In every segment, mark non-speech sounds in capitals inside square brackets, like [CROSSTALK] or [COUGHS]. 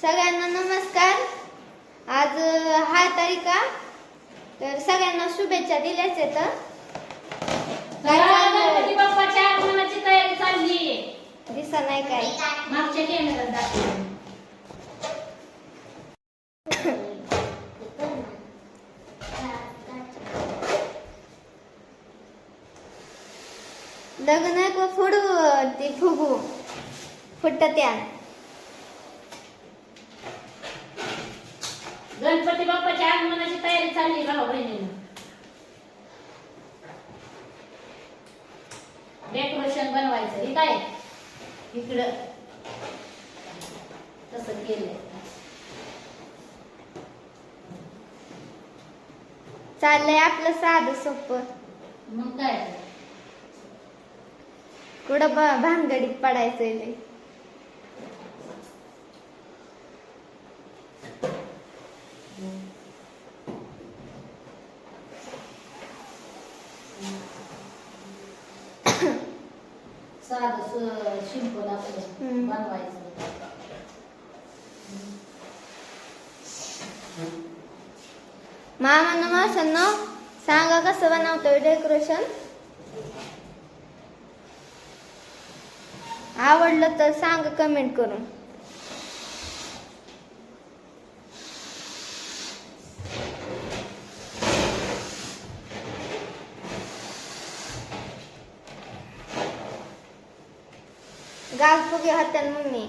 सगळ्यांना नमस्कार. आज हा तारीख तर सगळ्यांना शुभेच्छा दिल्याच चाललंय? गणपती बाप्पाच्या आगमनाची तयारी चालली. दिसा नाही काय. मागच्या कॅमेऱ्यात दाखवलं लग्न को फोडू ते फुगू. फुटत गणपती बाप्पाच्या आगमनाची तयारी चालली भाऊ बहिणीनं. डेकोरेशन बनवायचं. हे काय? इकडं. तसं केलंय. चाललंय आपलं साधं सोपं. मग काय? कुठं भानगडीत पडायचंय लय. साधं सिंपल आपलं हम्म. बनवायचं मामांना माशांना सांगा कसं बनवतोय डेकोरेशन आवडलं तर सांगा कमेंट करून ગયા હતા મમ્મી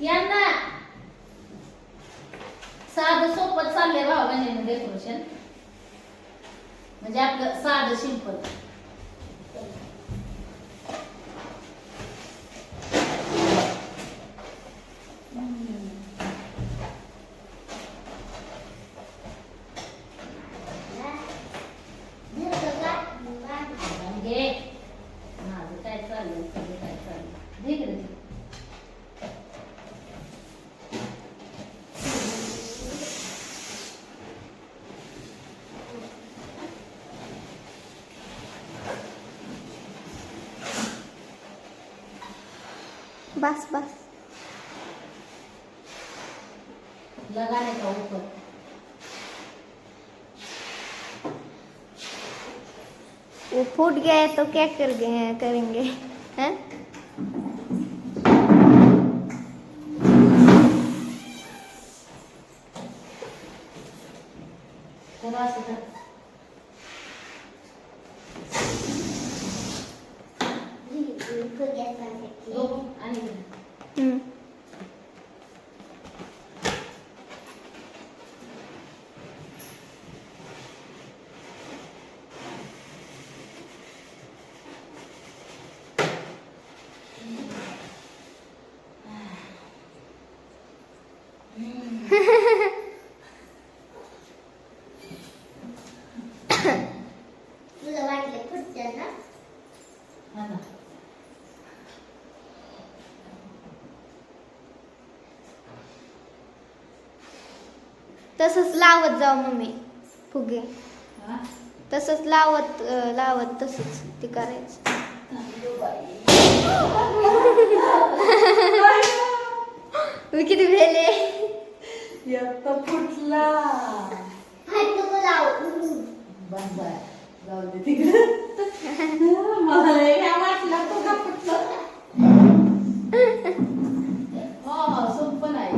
यांना साधं सोपत चाललंय भाऊ बहिणीनं डेकोरेशन म्हणजे आपलं साधं सिंपल घे. माझं काय चाललंय तुझं काय चाललंय? बस बस। लगाने का ऊपर। वो फूट गया है तो क्या कर गए करेंगे हैं? ना. तसंच लावत जाऊ मम्मी फुगे? तसंच लावत लावत तसंच ते करायचं. मी [LAUGHS] किती भेले एकटा फुटला. बंद आहे. जाऊ दे तिकडे. मला लय भ्या वाटला तो का फुटला हो हो सोपं नाही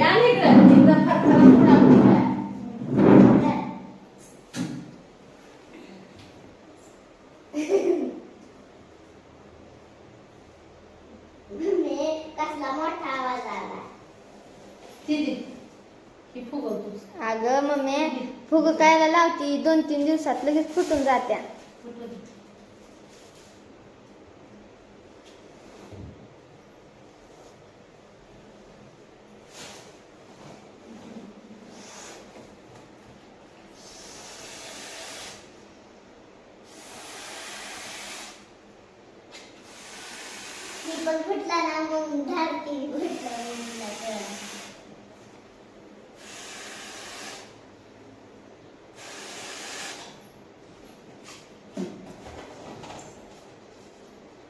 या इकडं. एकदा फरफरा फुटा फुटला. ती दे ही फुगवतोस अगं मम्मी फुग कायला लावती दोन तीन दिवसात लगेच फुटून जात्या फुटलं दे. मी पण फुटला ना मग धारती फुटलं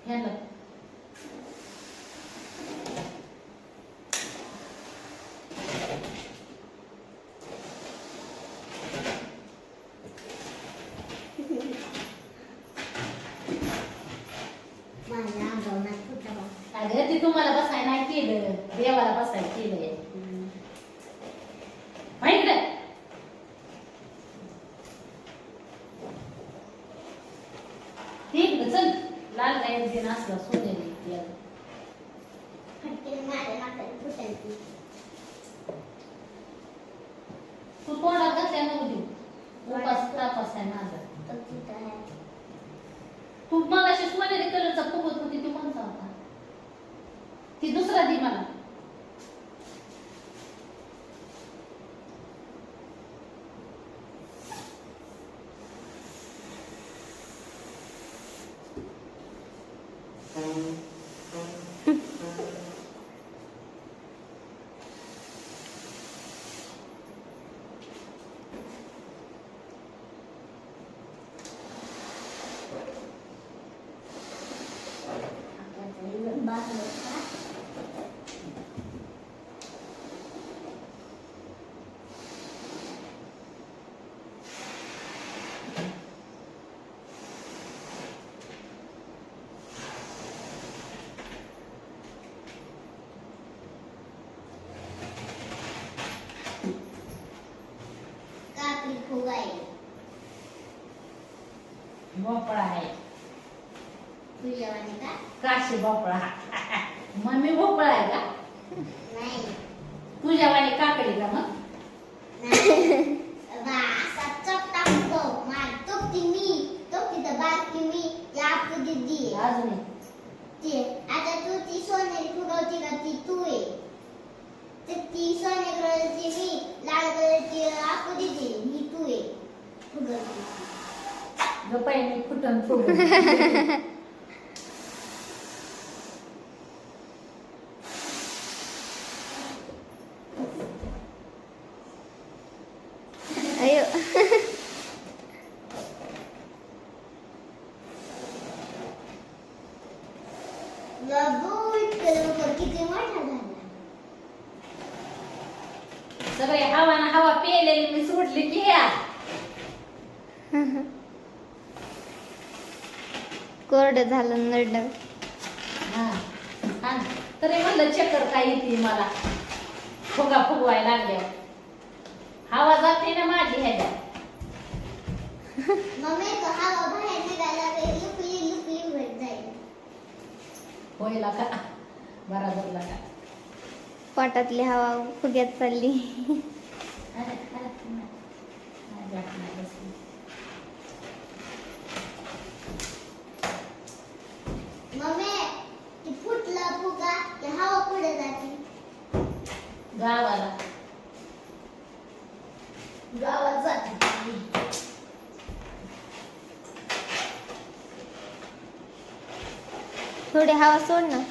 ह्याला माझ्या अंगावर फुटला अगं ती तुम्हाला बसाय नाही केलं. देवाला बसाय केलंय. माहिती ठीक चल. लाल काय दिन असला फुटायची तू तोंडात नको देऊ उपास तापास आहे माझा. तो तिथं आहे तू मग अशी सोनेरी कलरचा फुगत होती ती कोणता होता ती दुसरा दे मला काकडी फुगाई भोपळा आहे. का? काशी भोपळा. मम्मी भोपळा आहे का? नाही. तुझ्या वाणी काकडी का मग? नाही. [LAUGHS] बा असा चपटा फुटतो मार तो ती मी तो तिथं बारकी मी ती आपली दीदी आहे. अजून एक. ती आता तू ती सोनेरी फुगवती का ती तू आहे तर ती सोने कलरची मी लाल कलरची आपू दीदी ही तू आहे फुगवती गप्पाई मी फुटन फुगून अयो बाबू इतकं लवकर किती मोठा झाला सगळे हवा ना हवा पेलेली मी सोडली की या कोरडं झालं नरड. हा. हा. तरी म्हणलं चक्कर काय येते मला? फुगा फुगवायला लागल्या. हवा जाते ना माझी ह्याच्या [LAUGHS] मम्मी तो हवा बाहेर निघाला रे लुकली लुकली होत जाईल. होईला का? बराबरला का पोटातली हवा फुग्यात चालली अरे, अरे, नाही. नाही, जात नाही बसली. मम्मी ती फुटलं फुगा की हवा पुढे जाते गावाला. गावात जाते थोडी हवा सोड ना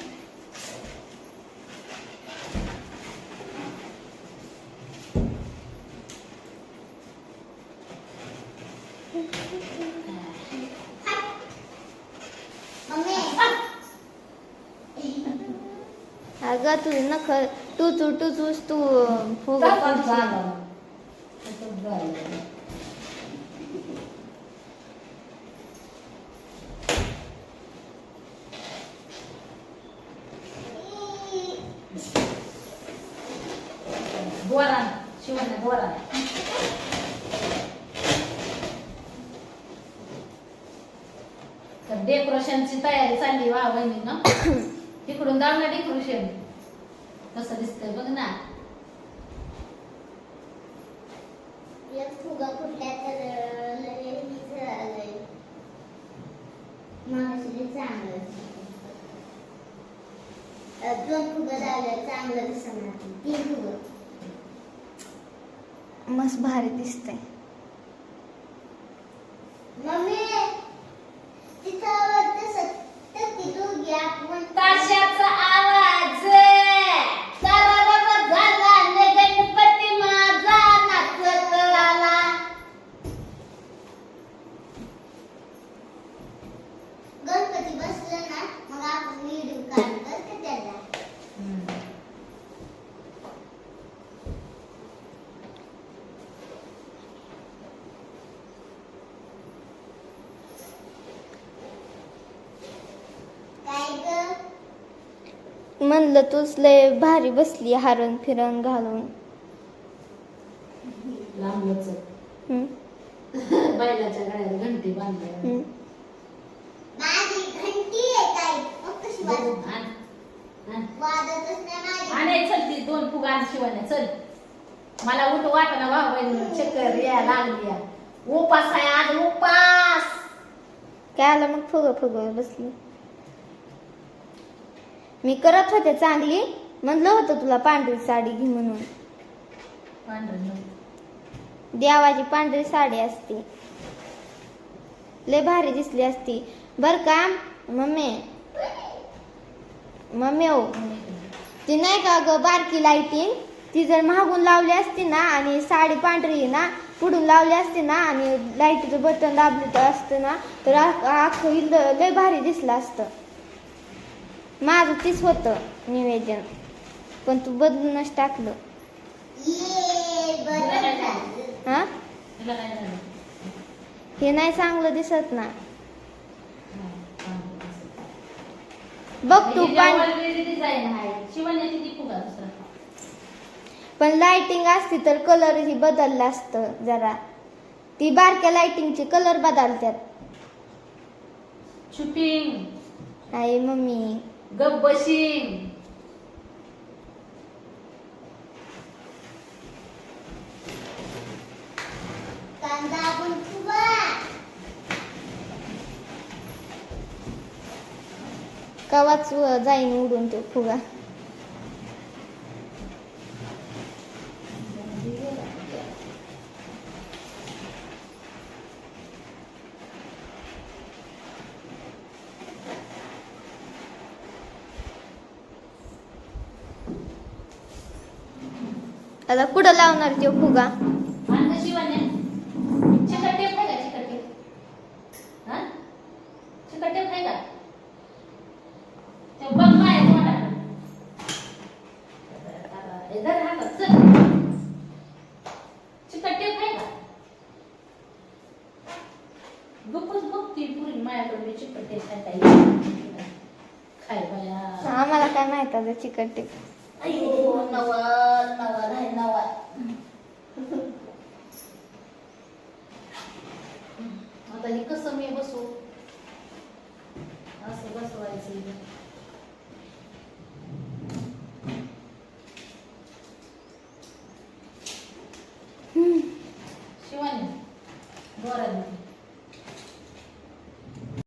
अगं तुझं नख टुचू टुचूस तू फुगा टाकून काढशील. झालं. तसंच झालं. दोरा शिवण्या दोरा तर डेकोरेशनची तयारी चालली वा बहिणी [COUGHS] ना तिकडून ना डेकोरेशन कसं दिसतंय बघ ना. फुगा फुटल्या तर लय झालंय माणसाने चांगलं दोन फुगं झालं चांगलं दिसणार तीन फुगं. मस्त भारी दिसतंय. मम्मी! म्हणलं तूच लय भारी बसली हारण फिरण घालून. लांबच हम्म, बैलाच्या गळ्यात घंटी बांधल्या हम्म. माझी घंटी आहे काय मग कशी वाजत आण, आण. वाजतच नाही माझी आणि चल ती दोन फुगा आण शिवाने चल. मला उठ वाटना भाऊ बहिणी चक्कर या लागली या. उपास आहे आज उपास. काय आलं मग फुग फुग बसली? मी करत होते चांगली. म्हणलं होतं तुला पांढरी साडी घे म्हणून. पांढरं. देवाची पांढरी साडी असते. लय भारी दिसली असती. बर का मम्मी? मम्मी हो. ती नाही का ग बारकी लाईटिंग ती जर मागून लावली असती ना आणि साडी पांढरी ना पुढून लावली असती ना आणि लाईटीचं बटन दाबलं तर असतं ना तर अख्खं हिल लय भारी दिसलं असतं. माझं तीच होतं निवेदन. पण तू बदलूनच टाकलं. हा? हे नाही चांगलं दिसत ना. बघ तू ह्याच्यावर पण. लाइटिंग असती. तर कलर ही बदललं असतं जरा. ती बारक्या लाइटिंगचे कलर बदलतात आई मम्मी. गब्बशिंग कांदा आपण फुगा कवाच जाईन उडून तो फुगा आता कुठं लावणार तो फुगा आणि शिवण्या चिकट टेप आहे का चिकट टेप हा चिकट टेप आहे का ते बघ माय तोंडाकडे हे धर हातात चल चिकट टेप आहे का गप्पच बघती पुरी माझ्याकडे मी चिकट टेप आहे काय खाय बाया. आम्हाला काय माहीत आता चिकट टेप अयो नवा नवा आहे नवा आता हे कसं मी बसू असं बसवायचं